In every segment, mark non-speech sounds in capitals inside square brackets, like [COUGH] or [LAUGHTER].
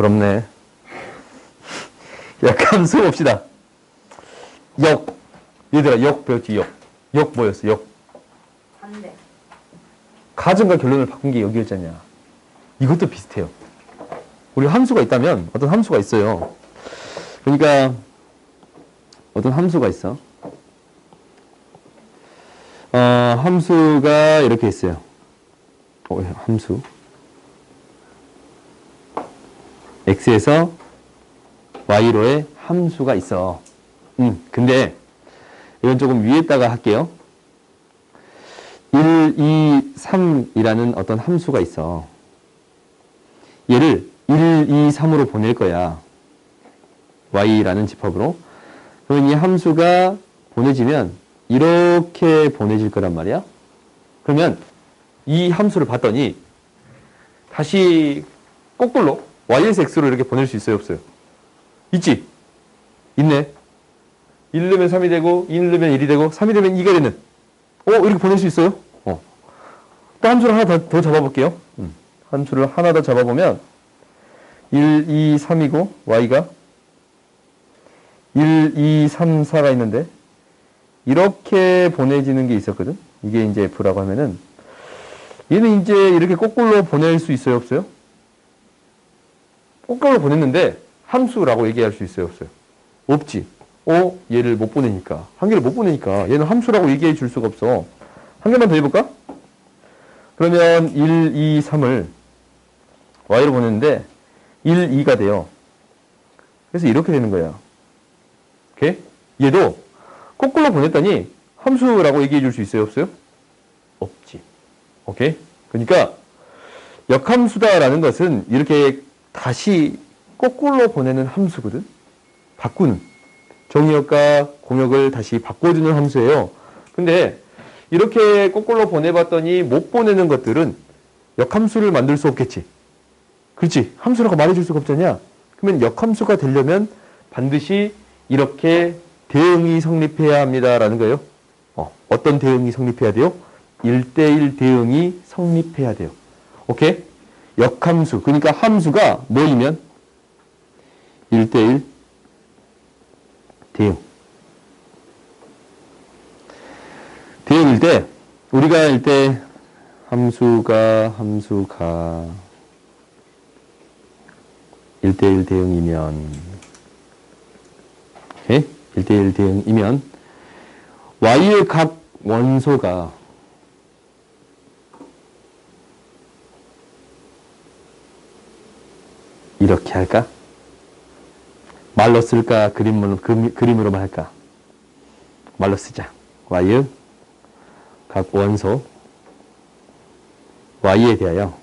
부럽네. 약함수 봅시다. 역. 얘들아, 역 배웠지, 역. 역 뭐였어, 역. 반대. 가정과 결론을 바꾼 게 여기였잖냐. 이것도 비슷해요. 우리 함수가 있다면 어떤 함수가 있어요. 그러니까 어떤 함수가 있어. 어, 함수가 이렇게 있어요. 어, 함수. X에서 y로의 함수가 있어. 음, 근데 이건 조금 위에다가 할게요. 1, 2, 3이라는 어떤 함수가 있어. 얘를 1, 2, 3으로 보낼 거야. y라는 집합으로. 그러면 이 함수가 보내지면 이렇게 보내질 거란 말이야. 그러면 이 함수를 봤더니 다시 거꾸로 y에서 x로 이렇게 보낼 수 있어요, 없어요? 있지? 있네. 1 넣으면 3이 되고, 2 넣으면 1이 되고, 3이 되면 2가 되는. 어, 이렇게 보낼 수 있어요? 어. 또 함수를 하나 더, 더 잡아볼게요. 음. 함수를 하나 더 잡아보면, 1, 2, 3이고, y가 1, 2, 3, 4가 있는데, 이렇게 보내지는 게 있었거든? 이게 이제 f라고 하면은, 얘는 이제 이렇게 거꾸로 보낼 수 있어요, 없어요? 거꾸로 보냈는데, 함수라고 얘기할 수 있어요, 없어요? 없지. 어, 얘를 못 보내니까. 한 개를 못 보내니까. 얘는 함수라고 얘기해 줄 수가 없어. 한 개만 더 해볼까? 그러면 1, 2, 3을 y로 보냈는데 1, 2가 돼요. 그래서 이렇게 되는 거야. 오케이? 얘도 거꾸로 보냈더니 함수라고 얘기해 줄 수 있어요? 없어요? 없지. 오케이? 그러니까 역함수다라는 것은 이렇게 다시 거꾸로 보내는 함수거든? 바꾸는. 정의역과 공역을 다시 바꿔주는 함수예요. 근데 이렇게 거꾸로 보내봤더니 못 보내는 것들은 역함수를 만들 수 없겠지. 그렇지. 함수라고 말해줄 수가 없잖냐. 그러면 역함수가 되려면 반드시 이렇게 대응이 성립해야 합니다라는 거예요. 어, 어떤 대응이 성립해야 돼요? 1대1 대응이 성립해야 돼요. 오케이? 역함수. 그러니까 함수가 뭐이면 1대1 대응. 대응일 때 우리가 할때 함수가 함수가 1대1 대응이면 오케이? 1대1 대응이면 y의 각 원소가 이렇게 할까? 말로 쓸까? 그림으로, 그, 그림으로만 할까? 말로 쓰자. y의 각 원소 y에 대하여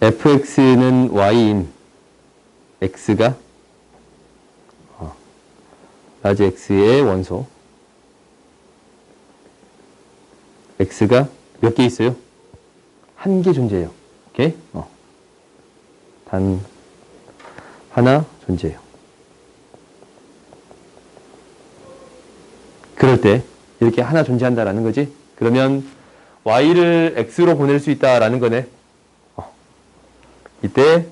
fx는 y인 x가 어, 라지 x의 원소 x가 몇 개 있어요? 한 개 존재해요. 오케이? 어. 단 하나 존재해요. 그럴 때 이렇게 하나 존재한다라는 거지. 그러면 y를 x로 보낼 수 있다라는 거네. 어. 이때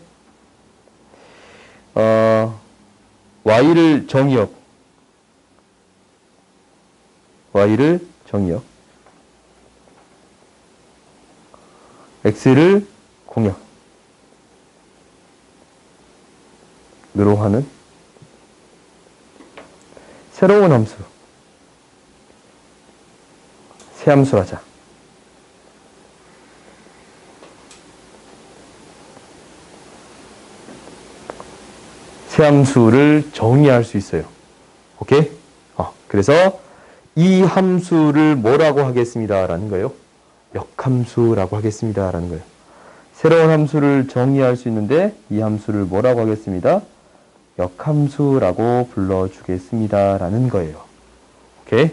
어, y를 정의역 y를 정의역 x를 공역 으로 하는 새로운 함수 새 함수로 하자. 새 함수를 정의할 수 있어요. 오케이? 어, 그래서 이 함수를 뭐라고 하겠습니다. 라는 거예요. 역함수라고 하겠습니다. 라는 거예요. 새로운 함수를 정의할 수 있는데 이 함수를 뭐라고 하겠습니다. 역함수라고 불러주겠습니다. 라는 거예요. 오케이?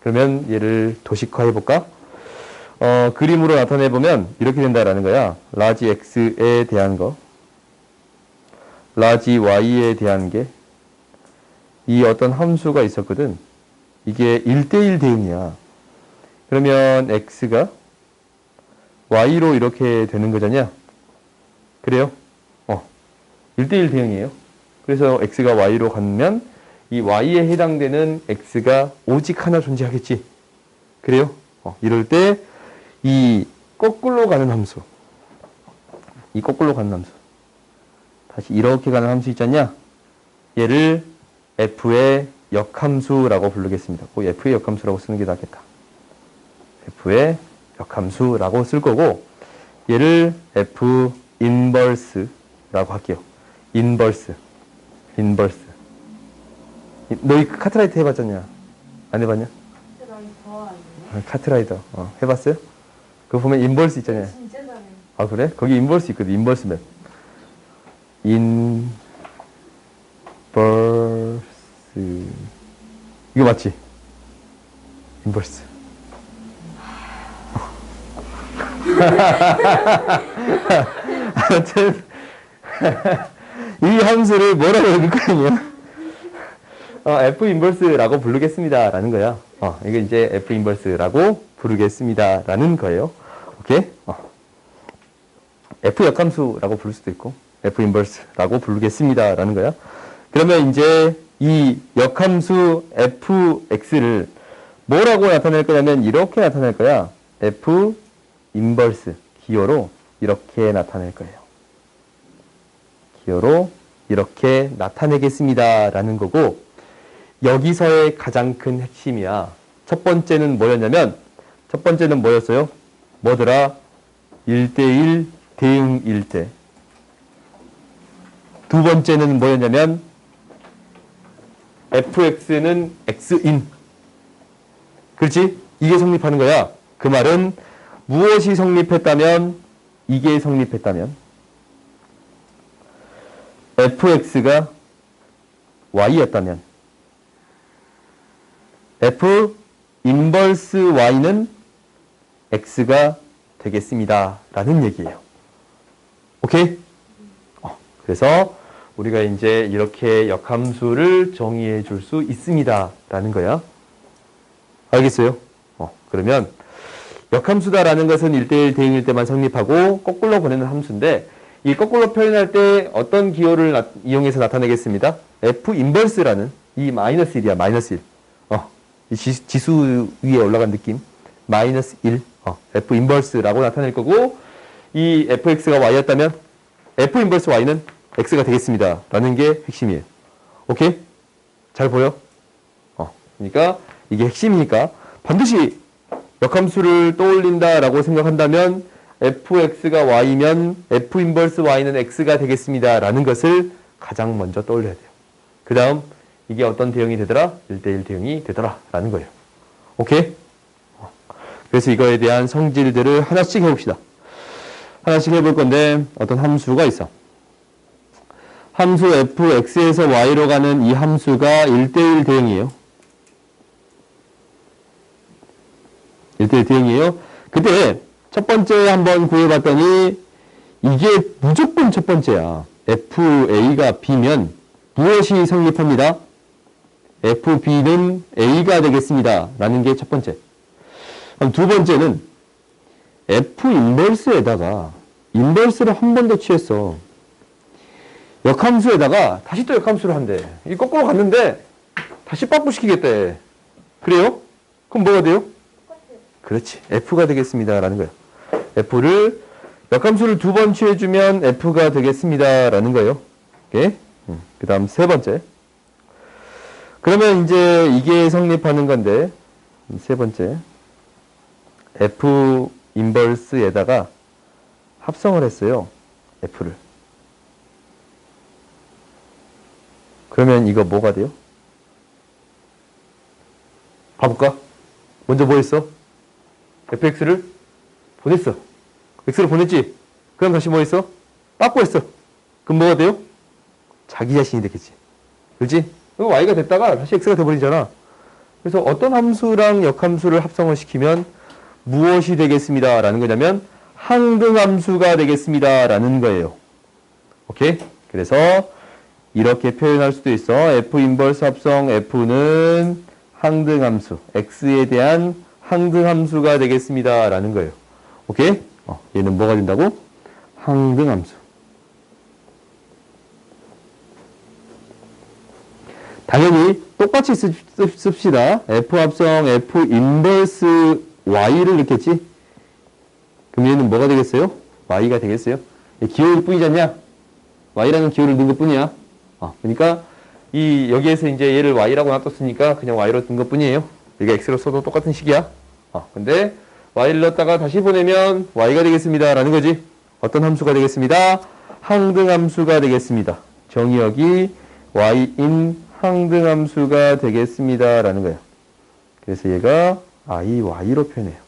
그러면 얘를 도식화해 볼까? 어, 그림으로 나타내 보면 이렇게 된다라는 거야. 라지 x에 대한 거, 라지 y에 대한 게 이 어떤 함수가 있었거든. 이게 1대1 대응이야. 그러면 x가 y로 이렇게 되는 거잖냐? 그래요? 어. 1대1 대응이에요. 그래서 x가 y로 가면 이 y에 해당되는 x가 오직 하나 존재하겠지. 그래요? 어, 이럴 때 이 거꾸로 가는 함수. 이 거꾸로 가는 함수. 다시 이렇게 가는 함수 있잖냐? 얘를 f의 역함수라고 부르겠습니다. 그 f의 역함수라고 쓰는 게 낫겠다. f의 역함수라고 쓸 거고 얘를 f 인버스라고 할게요. 인버스. 인버스. 너희 카트라이트 해봤잖냐? 안 해봤냐? 아, 카트라이더. 어, 해봤어요? 그거 보면 인버스 있잖아요. 아 그래? 거기 인버스 있거든. 인버스 맵. 인버스 이거 맞지? 인버스. 아무튼 [LAUGHS] 이 함수를 뭐라고 읽을 거냐? 어, F 인버스라고 부르겠습니다 라는 거야. 어, 이게 이제 F 인버스라고 부르겠습니다 라는 거예요. 오케이? 어. F 역함수라고 부를 수도 있고 F 인버스라고 부르겠습니다 라는 거야. 그러면 이제 이 역함수 fx를 뭐라고 나타낼 거냐면 이렇게 나타낼 거야. f 인버스 기호로 이렇게 나타낼 거예요. 기호로 이렇게 나타내겠습니다 라는 거고 여기서의 가장 큰 핵심이야. 첫 번째는 뭐였냐면 첫 번째는 뭐였어요? 뭐더라? 1대1 대응일 때. 두 번째는 뭐였냐면 fx는 x인. 그렇지? 이게 성립하는 거야. 그 말은 무엇이 성립했다면 이게 성립했다면 fx가 y였다면 f 인버스 y는 x가 되겠습니다. 라는 얘기예요. 오케이? 어, 그래서 우리가 이제 이렇게 역함수를 정의해 줄 수 있습니다. 라는 거야. 알겠어요? 어, 그러면 역함수다라는 것은 1대1 대응일 때만 성립하고 거꾸로 보내는 함수인데 이 거꾸로 표현할 때 어떤 기호를 나- 이용해서 나타내겠습니다. f 인버스라는 이 마이너스 1이야. 마이너스 1. 어, 이 지, 지수 위에 올라간 느낌. 마이너스 1. 어, f 인버스라고 나타낼 거고 이 fx가 y였다면 f 인버스 y는 x가 되겠습니다. 라는 게 핵심이에요. 오케이? 잘 보여? 어, 그러니까 이게 핵심이니까 반드시 역함수를 떠올린다라고 생각한다면 fx가 y면 f 인버스 y는 x가 되겠습니다. 라는 것을 가장 먼저 떠올려야 돼요. 그 다음 이게 어떤 대응이 되더라? 1대1 대응이 되더라. 라는 거예요. 오케이? 어, 그래서 이거에 대한 성질들을 하나씩 해봅시다. 하나씩 해볼 건데 어떤 함수가 있어. 함수 fx에서 y로 가는 이 함수가 1대1 대응이에요. 1대1 대응이에요. 그때 첫 번째 한번 구해봤더니 이게 무조건 첫 번째야. FA가 B면 무엇이 성립합니다? FB는 A가 되겠습니다. 라는 게 첫 번째. 그럼 두 번째는 F 인버스에다가 인버스를 한 번 더 취했어. 역함수에다가 다시 또 역함수를 한대. 이 거꾸로 갔는데 다시 빠꾸시키겠대. 그래요? 그럼 뭐가 돼요? 그렇지. F가 되겠습니다. 라는 거예요. F를 역함수를 두 번 취해주면 F가 되겠습니다. 라는 거예요. 오케이? 그 다음 세 번째. 그러면 이제 이게 성립하는 건데, 세 번째. F 인버스에다가 합성을 했어요. F를. 그러면 이거 뭐가 돼요? 봐볼까? 먼저 뭐 했어? Fx를 보냈어. x를 보냈지? 그럼 다시 뭐 했어? 빠꾸 했어. 그럼 뭐가 돼요? 자기 자신이 되겠지. 그렇지? 그럼 y가 됐다가 다시 x가 돼버리잖아. 그래서 어떤 함수랑 역함수를 합성을 시키면 무엇이 되겠습니다. 라는 거냐면 항등함수가 되겠습니다. 라는 거예요. 오케이? 그래서 이렇게 표현할 수도 있어. f 인버스 합성 f는 항등함수 x에 대한 항등함수가 되겠습니다. 라는 거예요. 오케이? 어, 얘는 뭐가 된다고? 항등함수. 당연히 똑같이 씁, 씁시다. F 합성 F 인버스 Y를 넣겠지? 그럼 얘는 뭐가 되겠어요? Y가 되겠어요? 기호일 뿐이지 않냐? Y라는 기호를 넣은 것 뿐이야. 어, 그러니까 이 여기에서 이제 얘를 Y라고 놔뒀으니까 그냥 Y로 둔 것 뿐이에요. 여기가 X로 써도 똑같은 식이야. 어, 근데 Y를 넣었다가 다시 보내면 Y가 되겠습니다. 라는 거지. 어떤 함수가 되겠습니다? 항등함수가 되겠습니다. 정의역이 Y인 항등함수가 되겠습니다. 라는 거예요. 그래서 얘가 IY로 표현해요.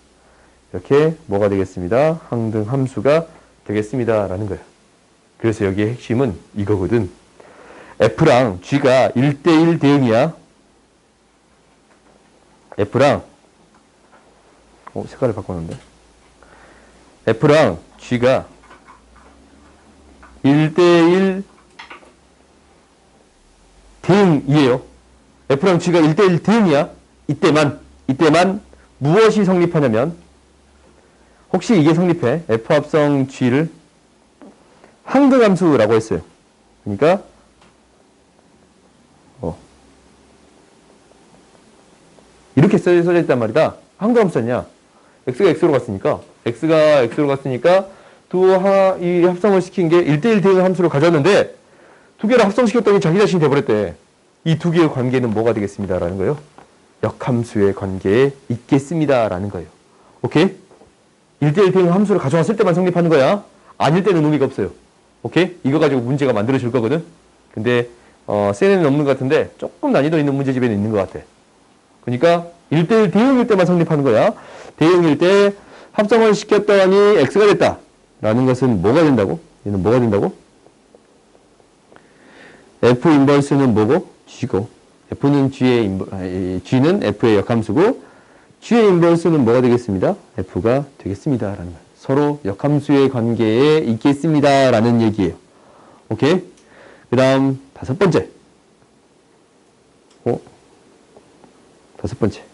이렇게 뭐가 되겠습니다. 항등함수가 되겠습니다. 라는 거예요. 그래서 여기의 핵심은 이거거든. F랑 G가 1대1 대응이야. F랑 어, 색깔을 바꿨는데. F랑 G가 1대1 대응이에요. F랑 G가 1대1 대응이야. 이때만, 이때만 무엇이 성립하냐면, 혹시 이게 성립해. F 합성 G를 항등함수라고 했어요. 그러니까, 어. 이렇게 써져 있단 말이다. 항등함수 냐 x가 x로 갔으니까, x가 x로 갔으니까, 두 하, 이 합성을 시킨 게 1대1 대응 함수를 가졌는데, 두 개를 합성시켰더니 자기 자신이 돼버렸대. 이 두 개의 관계는 뭐가 되겠습니다. 라는 거예요. 역함수의 관계에 있겠습니다. 라는 거예요. 오케이? 1대1 대응 함수를 가져왔을 때만 성립하는 거야. 아닐 때는 의미가 없어요. 오케이? 이거 가지고 문제가 만들어질 거거든. 근데 어, 세는 없는 것 같은데 조금 난이도 있는 문제집에는 있는 것 같아. 그러니까 1대1 대응일 때만 성립하는 거야. 대응일 때 합성을 시켰더니 x가 됐다. 라는 것은 뭐가 된다고? 얘는 뭐가 된다고? F 인버스는 뭐고? G고 F는 G의 인버, G는 F의 역함수고 G의 인버스는 뭐가 되겠습니다? F가 되겠습니다. 라는 거예요. 서로 역함수의 관계에 있겠습니다. 라는 얘기예요. 오케이? 그 다음 다섯 번째. 어? 다섯 번째.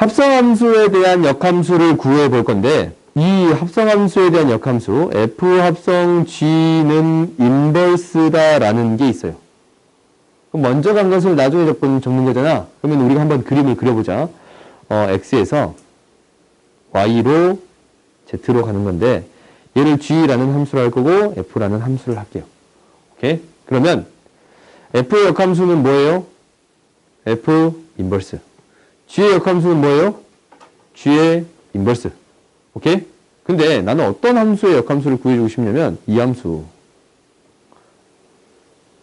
합성함수에 대한 역함수를 구해 볼 건데 이 합성함수에 대한 역함수 f 합성 g는 인버스다라는 게 있어요. 그럼 먼저 간 것을 나중에 적는, 적는 거잖아. 그러면 우리가 한번 그림을 그려보자. 어, x에서 y로 z로 가는 건데 얘를 g라는 함수로 할 거고 f라는 함수를 할게요. 오케이? 그러면 f의 역함수는 뭐예요? f 인버스. G의 역함수는 뭐예요? g의 인버스. 오케이? 근데 나는 어떤 함수의 역함수를 구해주고 싶냐면 이 함수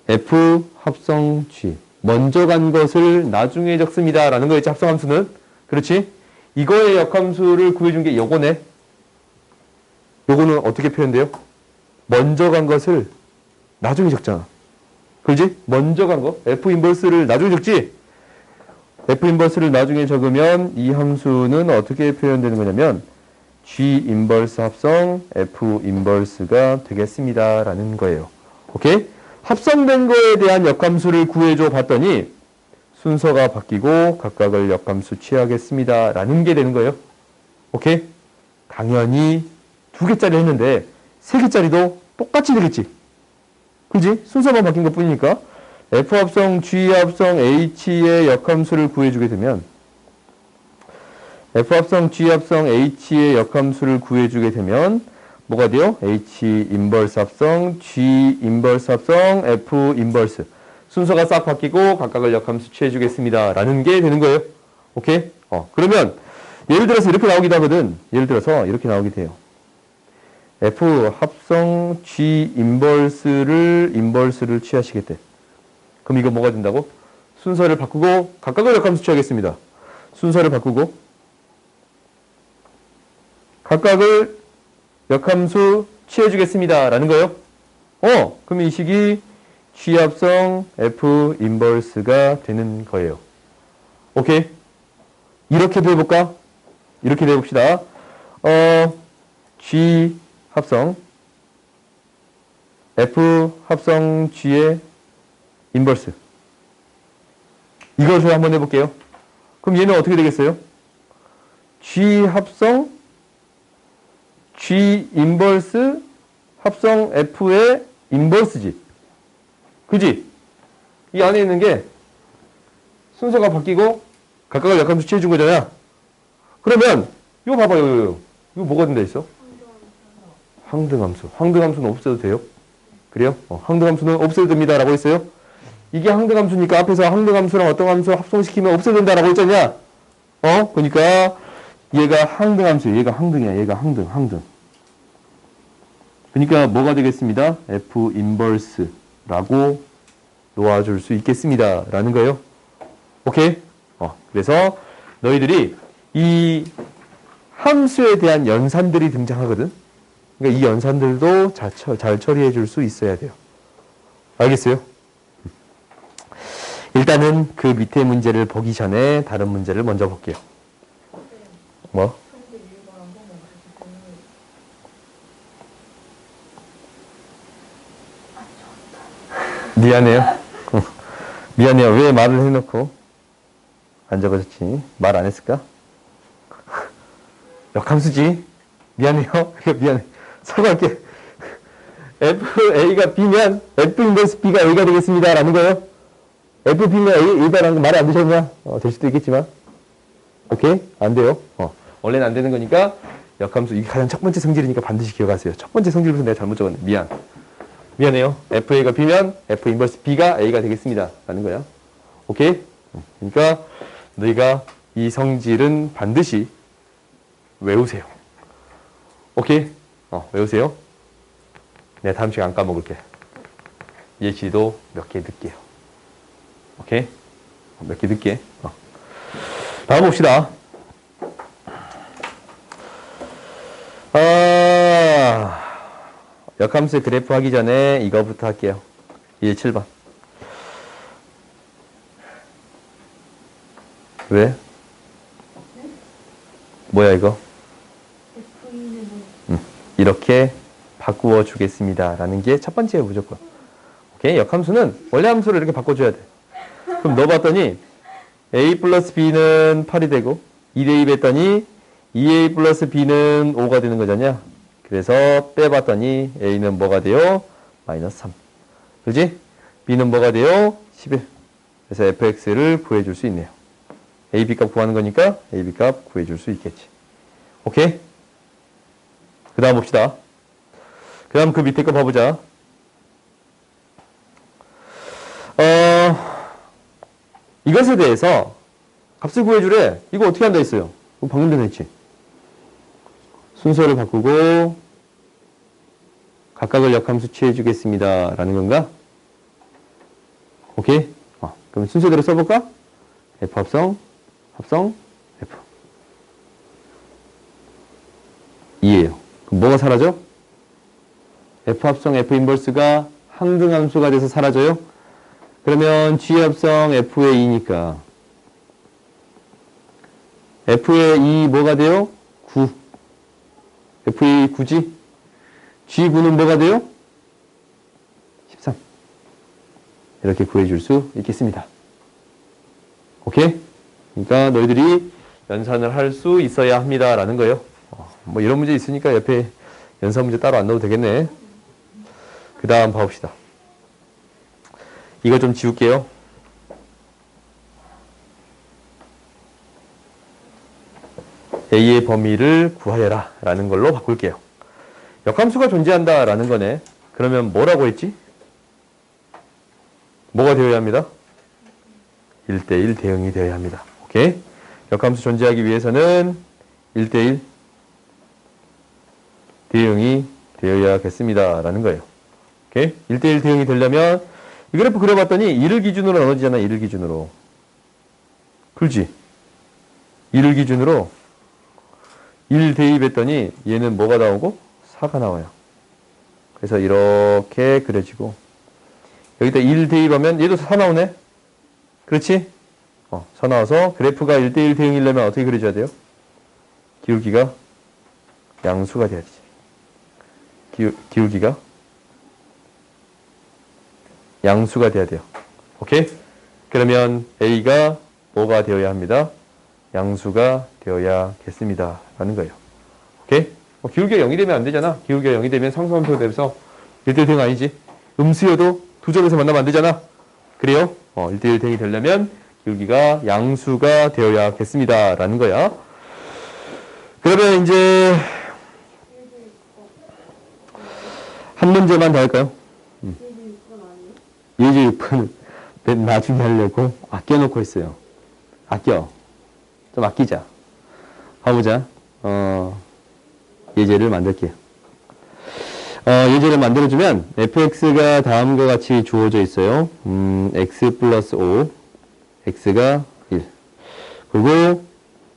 f 합성 g 먼저 간 것을 나중에 적습니다 라는 거였지 합성함수는 그렇지? 이거의 역함수를 구해준 게 요거네 요거는 어떻게 표현돼요? 먼저 간 것을 나중에 적잖아 그렇지? 먼저 간 거 f 인버스를 나중에 적지? F 인버스를 나중에 적으면 이 함수는 어떻게 표현되는 거냐면 G 인버스 합성 F 인버스가 되겠습니다. 라는 거예요. 오케이? 합성된 거에 대한 역함수를 구해줘 봤더니 순서가 바뀌고 각각을 역함수 취하겠습니다. 라는 게 되는 거예요. 오케이? 당연히 두 개짜리 했는데 세 개짜리도 똑같이 되겠지. 그지? 순서만 바뀐 것 뿐이니까 F 합성, G 합성, H의 역함수를 구해주게 되면 F합성, G합성, H의 역함수를 구해주게 되면 뭐가 돼요? H 인버스 합성, G 인버스 합성, F 인버스 순서가 싹 바뀌고 각각을 역함수 취해주겠습니다. 라는 게 되는 거예요. 오케이? 어, 그러면 예를 들어서 이렇게 나오기도 하거든. 예를 들어서 이렇게 나오게 돼요. F 합성 G 인버스를 인버스를 취하시겠대. 그럼 이거 뭐가 된다고? 순서를 바꾸고 각각을 역함수 취하겠습니다. 순서를 바꾸고 각각을 역함수 취해주겠습니다. 라는 거예요. 어, 그럼 이 식이 취합성 F 인버스가 되는 거예요. 오케이? 이렇게도 해볼까? 이렇게도 해봅시다. 어, G 합성 F 합성 G의 인버스 이것을 한번 해볼게요. 그럼 얘는 어떻게 되겠어요? G 합성 G 인버스 합성 F의 인버스지. 그지? 이 안에 있는 게 순서가 바뀌고 각각을 역함수 취해준 거잖아. 그러면 이거 봐봐요. 이거, 이거. 이거 뭐가 된다 있어? 항등함수. 항등함수는 없애도 돼요? 그래요? 어, 항등함수는 없애도 됩니다 라고 했어요. 이게 항등함수니까 앞에서 항등함수랑 어떤 함수 합성시키면 없애도 된다라고 했잖냐? 어? 그러니까 얘가 항등함수, 얘가 항등이야. 얘가 항등, 항등. 그러니까 뭐가 되겠습니다? F 인버스라고 놓아줄 수 있겠습니다. 라는 거예요. 오케이? 어, 그래서 너희들이 이 함수에 대한 연산들이 등장하거든. 그러니까 이 연산들도 잘, 처- 잘 처리해 줄 수 있어야 돼요. 알겠어요? 일단은 그 밑에 문제를 보기 전에 다른 문제를 먼저 볼게요. 뭐? 미안해요. 어, [LAUGHS] 미안해요. 왜 말을 해놓고 안 적어졌지? 말 안 했을까? [LAUGHS] 역함수지. 미안해요. [LAUGHS] 미안해. 사과할게. FA가 B면 F 인버스 B가 A가 되겠습니다. 라는 거예요. F B면 A, A다라는 거 말이 안 되셨냐? 어, 될 수도 있겠지만. 오케이? 안 돼요. 어, 원래는 안 되는 거니까 역함수. 이게 가장 첫 번째 성질이니까 반드시 기억하세요. 첫 번째 성질부터 내가 잘못 적었네. 미안. 미안해요. FA가 B면 F 인버스 B가 A가 되겠습니다. 라는 거야. 오케이? 음, 그러니까 너희가 이 성질은 반드시 외우세요. 오케이? 어, 외우세요. 내가 다음 시간 안 까먹을게. 예시도 몇 개 넣을게요. 오케이? 몇개 넣을게. 어. 다음 봅시다. 아, 역함수 그래프 하기 전에 이거부터 할게요. 1, 7번. 왜? 뭐야 이거? 음, 이렇게 바꾸어 주겠습니다. 라는 게 첫 번째예요, 무조건. 오케이? 역함수는 원래 함수를 이렇게 바꿔줘야 돼. 그럼 넣어봤더니 a 플러스 b는 8이 되고 2대 2 뺐더니 2a 플러스 b는 5가 되는 거잖냐? 그래서 빼봤더니 a는 뭐가 돼요? 마이너스 3. 그지? b는 뭐가 돼요? 11. 그래서 fx를 구해줄 수 있네요. ab 값 구하는 거니까 ab 값 구해줄 수 있겠지. 오케이? 그 다음 봅시다. 그 다음 그 밑에 거 봐보자. 어, 이것에 대해서 값을 구해주래. 이거 어떻게 한다 했어요? 방금 전에 했지. 순서를 바꾸고 각각을 역함수 취해주겠습니다. 라는 건가? 오케이? 어, 그럼 순서대로 써볼까? F 합성, 합성, F. 2예요. 그럼 뭐가 사라져? F 합성 F 인버스가 항등 함수가 돼서 사라져요? 그러면 G 합성 F의 2니까 F의 2 뭐가 돼요? 9. F의 9지? G9는 뭐가 돼요? 13. 이렇게 구해줄 수 있겠습니다. 오케이? 그러니까 너희들이 연산을 할 수 있어야 합니다. 라는 거예요. 어, 뭐 이런 문제 있으니까 옆에 연산 문제 따로 안 넣어도 되겠네. 그 다음 봐봅시다. 이거 좀 지울게요. A의 범위를 구하여라 라는 걸로 바꿀게요. 역함수가 존재한다 라는 거네. 그러면 뭐라고 했지? 뭐가 되어야 합니다? 1대1 대응이 되어야 합니다. 오케이? 역함수 존재하기 위해서는 1대1 대응이 되어야겠습니다. 라는 거예요. 오케이? 1대1 대응이 되려면 이 그래프 그려봤더니 1을 기준으로 나눠지잖아. 1을 기준으로. 그렇지? 1을 기준으로 1 대입했더니 얘는 뭐가 나오고? 4가 나와요. 그래서 이렇게 그려지고 여기다 1 대입하면 얘도 4 나오네? 그렇지? 어, 4 나와서 그래프가 1대1 대응이려면 어떻게 그려줘야 돼요? 기울기가 양수가 돼야 되지. 기울, 기울기가 양수가 돼야 돼요. 오케이? 그러면 A가 뭐가 되어야 합니다? 양수가 되어야겠습니다. 라는 거예요. 오케이? 어, 기울기가 0이 되면 안 되잖아. 기울기가 0이 되면 상수함수가 돼서 1대1 대응 아니지. 음수여도 두 점에서 만나면 안 되잖아. 그래요? 어, 1대1 대응이 되려면 기울기가 양수가 되어야겠습니다. 라는 거야. 그러면 이제 한 문제만 더 할까요? 예제 6번 맨 나중에 하려고 아껴놓고 있어요. 아껴. 좀 아끼자. 가보자. 어, 예제를 만들게요. 어, 예제를 만들어주면 fx가 다음과 같이 주어져 있어요. 음, x 플러스 5, x가 1. 그리고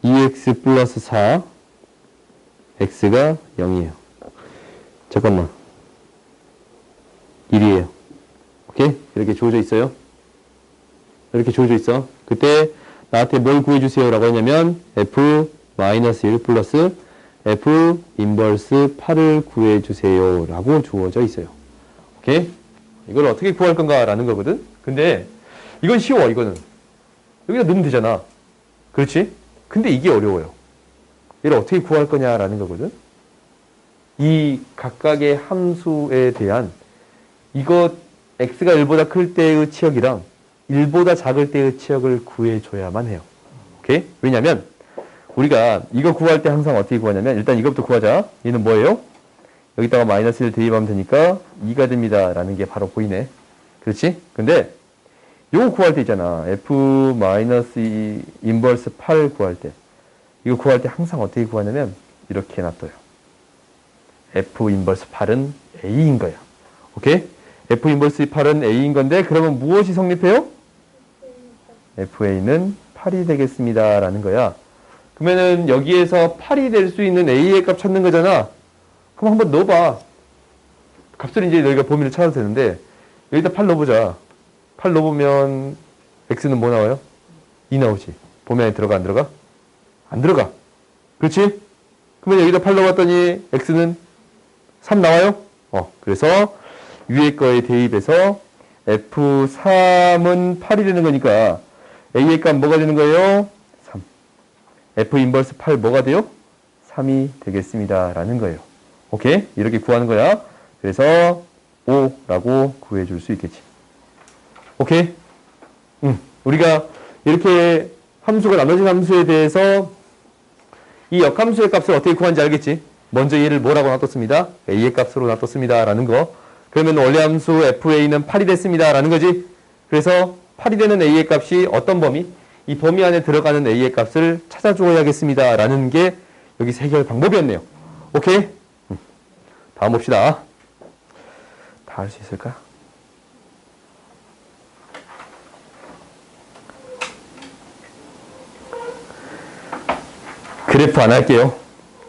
2x 플러스 4, x가 0이에요. 잠깐만. 1이에요. 오케이? 이렇게 주어져 있어요. 이렇게 주어져 있어. 그때 나한테 뭘 구해주세요라고 했냐면 f-1 플러스 f 인버스 8을 구해주세요라고 주어져 있어요. 오케이? 이걸 어떻게 구할 건가라는 거거든. 근데 이건 쉬워. 이거는 여기다 넣으면 되잖아. 그렇지? 근데 이게 어려워요. 얘를 어떻게 구할 거냐라는 거거든. 이 각각의 함수에 대한 이것 x가 1보다 클 때의 치역이랑 1보다 작을 때의 치역을 구해줘야만 해요. 오케이? 왜냐면 우리가 이거 구할 때 항상 어떻게 구하냐면 일단 이것부터 구하자. 얘는 뭐예요? 여기다가 마이너스 1 대입하면 되니까 2가 됩니다. 라는 게 바로 보이네. 그렇지? 근데 요거 구할 때 있잖아. f 마이너스 2 인버스 8 구할 때 이거 구할 때 항상 어떻게 구하냐면 이렇게 놔둬요. f 인버스 8은 a인 거야. 오케이? F 인버스 8은 a인 건데 그러면 무엇이 성립해요? fa는 8이 되겠습니다. 라는 거야. 그러면은 여기에서 8이 될 수 있는 a의 값 찾는 거잖아. 그럼 한번 넣어봐. 값을 이제 너희가 범위를 찾아도 되는데 여기다 8 넣어보자. 8 넣어보면 x는 뭐 나와요? 2 나오지. 범위 안에 들어가 안 들어가? 안 들어가. 그렇지? 그러면 여기다 8 넣어봤더니 x는 3 나와요? 어, 그래서 위에 거에 대입해서 F3은 8이 되는 거니까 A의 값 뭐가 되는 거예요? 3. F 인버스 8 뭐가 돼요? 3이 되겠습니다. 라는 거예요. 오케이? 이렇게 구하는 거야. 그래서 5라고 구해줄 수 있겠지. 오케이? 응. 우리가 이렇게 함수가 나눠진 함수에 대해서 이 역함수의 값을 어떻게 구하는지 알겠지? 먼저 얘를 뭐라고 놔뒀습니다. a의 값으로 놔뒀습니다. 라는 거. 그러면 원래 함수 fa는 8이 됐습니다. 라는 거지. 그래서 8이 되는 a의 값이 어떤 범위? 이 범위 안에 들어가는 a의 값을 찾아줘야겠습니다. 라는 게 여기 해결 방법이었네요. 오케이? 음. 다음 봅시다. 다 할 수 있을까? 그래프 안 할게요.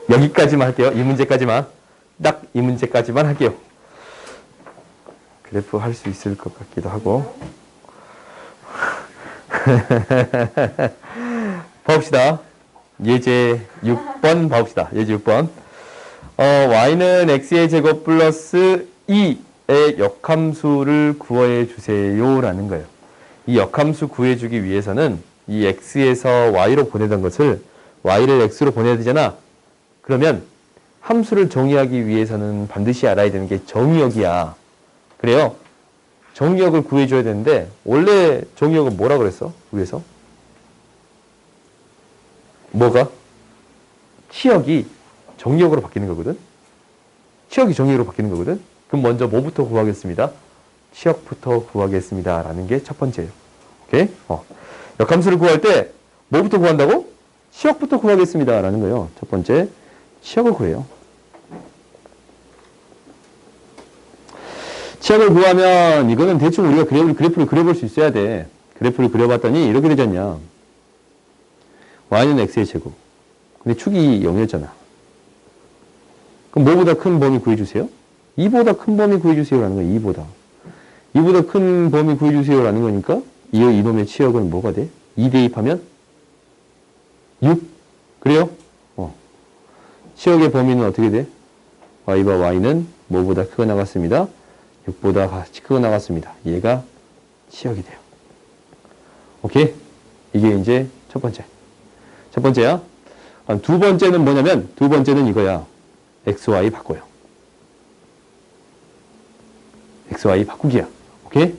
여기까지만 할게요. 이 문제까지만. 딱 이 문제까지만 할게요. 그래프 할 수 있을 것 같기도 하고. [LAUGHS] 봐봅시다. 예제 6번 봐봅시다. 예제 6번. 어, y는 x의 제곱 플러스 2의 역함수를 구해 주세요라는 거예요. 이 역함수 구해 주기 위해서는 이 x에서 y로 보내던 것을 y를 x로 보내야 되잖아. 그러면 함수를 정의하기 위해서는 반드시 알아야 되는 게 정의역이야. 그래요. 정의역을 구해줘야 되는데 원래 정의역은 뭐라 그랬어? 위에서? 뭐가? 치역이 정의역으로 바뀌는 거거든. 치역이 정의역으로 바뀌는 거거든. 그럼 먼저 뭐부터 구하겠습니다. 치역부터 구하겠습니다. 라는 게 첫 번째예요. 오케이? 어. 역함수를 구할 때 뭐부터 구한다고? 치역부터 구하겠습니다. 라는 거예요. 첫 번째, 치역을 구해요. 치역을 구하면 이거는 대충 우리가 그래프를 그려볼 수 있어야 돼. 그래프를 그려봤더니 이렇게 되지 않냐. y는 x의 제곱. 근데 축이 0이었잖아. 그럼 뭐보다 큰 범위 구해주세요? 2보다 큰 범위 구해주세요라는 거야. 2보다. 2보다 큰 범위 구해주세요라는 거니까 이 이놈의 치역은 뭐가 돼? 2 대입하면 6? 그래요? 어. 치역의 범위는 어떻게 돼? y와 y는 뭐보다 크게 나갔습니다. 6보다 같이 크게 나갔습니다. 얘가 치역이 돼요. 오케이? 이게 이제 첫 번째. 첫 번째야. 아, 두 번째는 뭐냐면, 두 번째는 이거야. xy 바꿔요. xy 바꾸기야. 오케이?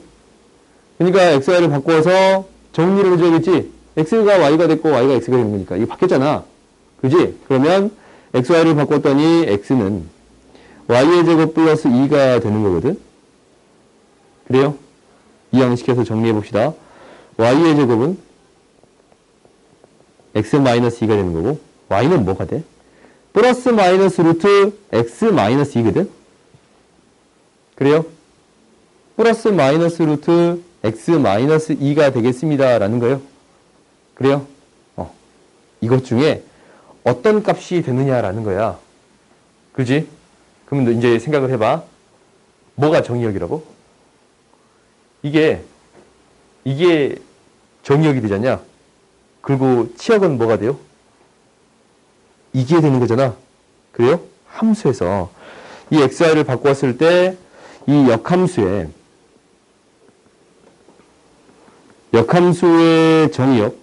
그러니까 xy를 바꿔서 정리를 해줘야겠지? x가 y가 됐고 y가 x가 되는 거니까. 이거 바뀌었잖아. 그지? 그러면 xy를 바꿨더니 x는 y의 제곱 플러스 2가 되는 거거든? 그래요? 이항시켜서 정리해 봅시다. y의 제곱은 x 마이너스 2가 되는 거고 y는 뭐가 돼? 플러스 마이너스 루트 x 마이너스 2거든? 그래요? 플러스 마이너스 루트 x 마이너스 2가 되겠습니다. 라는 거예요. 그래요? 어. 이것 중에 어떤 값이 되느냐라는 거야. 그지? 그러면 너 이제 생각을 해봐. 뭐가 정의역이라고? 이게, 이게 정의역이 되잖냐? 그리고 치역은 뭐가 돼요? 이게 되는 거잖아. 그래요? 함수에서 이 xy를 바꾸었을 때 이 역함수에 역함수의 정의역은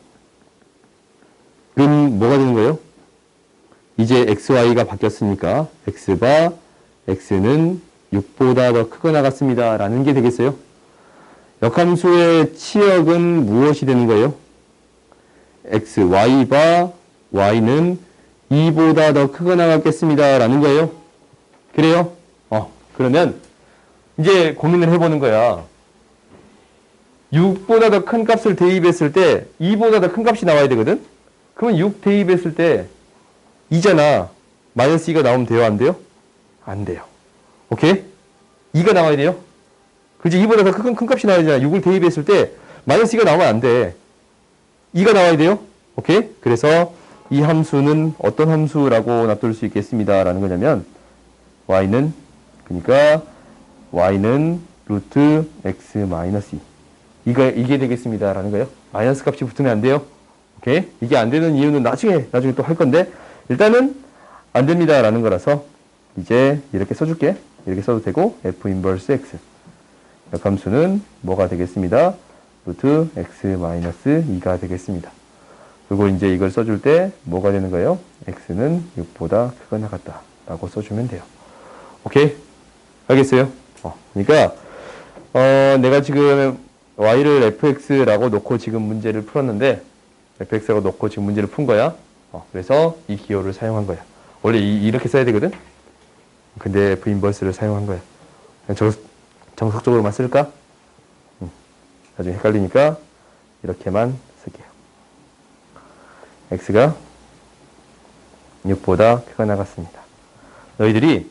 뭐가 되는 거예요? 이제 xy가 바뀌었으니까 x가 x는 6보다 더 크거나 같습니다. 라는 게 되겠어요? 역함수의 치역은 무엇이 되는 거예요? x, y가 y는 2보다 더 크거나 같겠습니다. 라는 거예요. 그래요? 어, 그러면 이제 고민을 해보는 거야. 6보다 더 큰 값을 대입했을 때 2보다 더 큰 값이 나와야 되거든? 그러면 6 대입했을 때 2잖아. 마이너스 2가 나오면 돼요? 안 돼요? 안 돼요. 오케이? 2가 나와야 돼요? 그지? 2보다 더 큰, 큰 값이 나와야 되잖아. 6을 대입했을 때 마이너스 2가 나오면 안 돼. 2가 나와야 돼요? 오케이? 그래서 이 함수는 어떤 함수라고 납둘 수 있겠습니다. 라는 거냐면 y는 그러니까 y는 루트 x 마이너스 2 이거 이게 되겠습니다. 라는 거예요. 마이너스 값이 붙으면 안 돼요. 오케이? 이게 안 되는 이유는 나중에 나중에 또 할 건데 일단은 안 됩니다. 라는 거라서 이제 이렇게 써줄게. 이렇게 써도 되고 f 인버스 x 역함수는 뭐가 되겠습니다. 루트 x 마이너스 2가 되겠습니다. 그리고 이제 이걸 써줄 때 뭐가 되는 거예요? x는 6보다 크거나 같다 라고 써주면 돼요. 오케이? 알겠어요? 어, 그러니까 어, 내가 지금 y를 fx라고 놓고 지금 문제를 풀었는데 fx라고 놓고 지금 문제를 푼 거야. 어, 그래서 이 기호를 사용한 거야. 원래 이, 렇게 써야 되거든? 근데 f 인버스를 사용한 거야. 정, 정석적으로만 쓸까? 음, 나중에 헷갈리니까 이렇게만 쓸게요. x가 6보다 크가 나갔습니다. 너희들이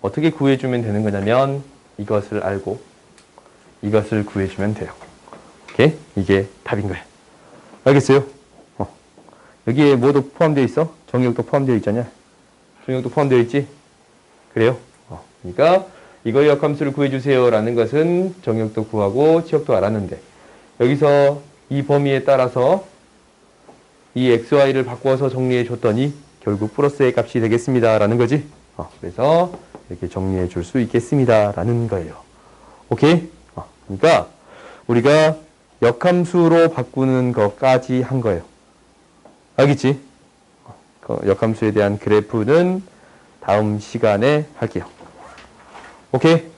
어떻게 구해주면 되는 거냐면 이것을 알고 이것을 구해주면 돼요. 오케이? 이게 답인 거야. 알겠어요? 어. 여기에 뭐도 포함되어 있어? 정의역도 포함되어 있잖냐? 중역도 포함되어 있지? 그래요? 어. 그러니까 이거 역함수를 구해주세요 라는 것은 정역도 구하고 치역도 알았는데 여기서 이 범위에 따라서 이 xy를 바꿔서 정리해 줬더니 결국 플러스의 값이 되겠습니다 라는 거지 어, 그래서 이렇게 정리해 줄 수 있겠습니다 라는 거예요 오케이? 어, 그러니까 우리가 역함수로 바꾸는 것까지 한 거예요 알겠지? 어, 그 역함수에 대한 그래프는 다음 시간에 할게요 오케이?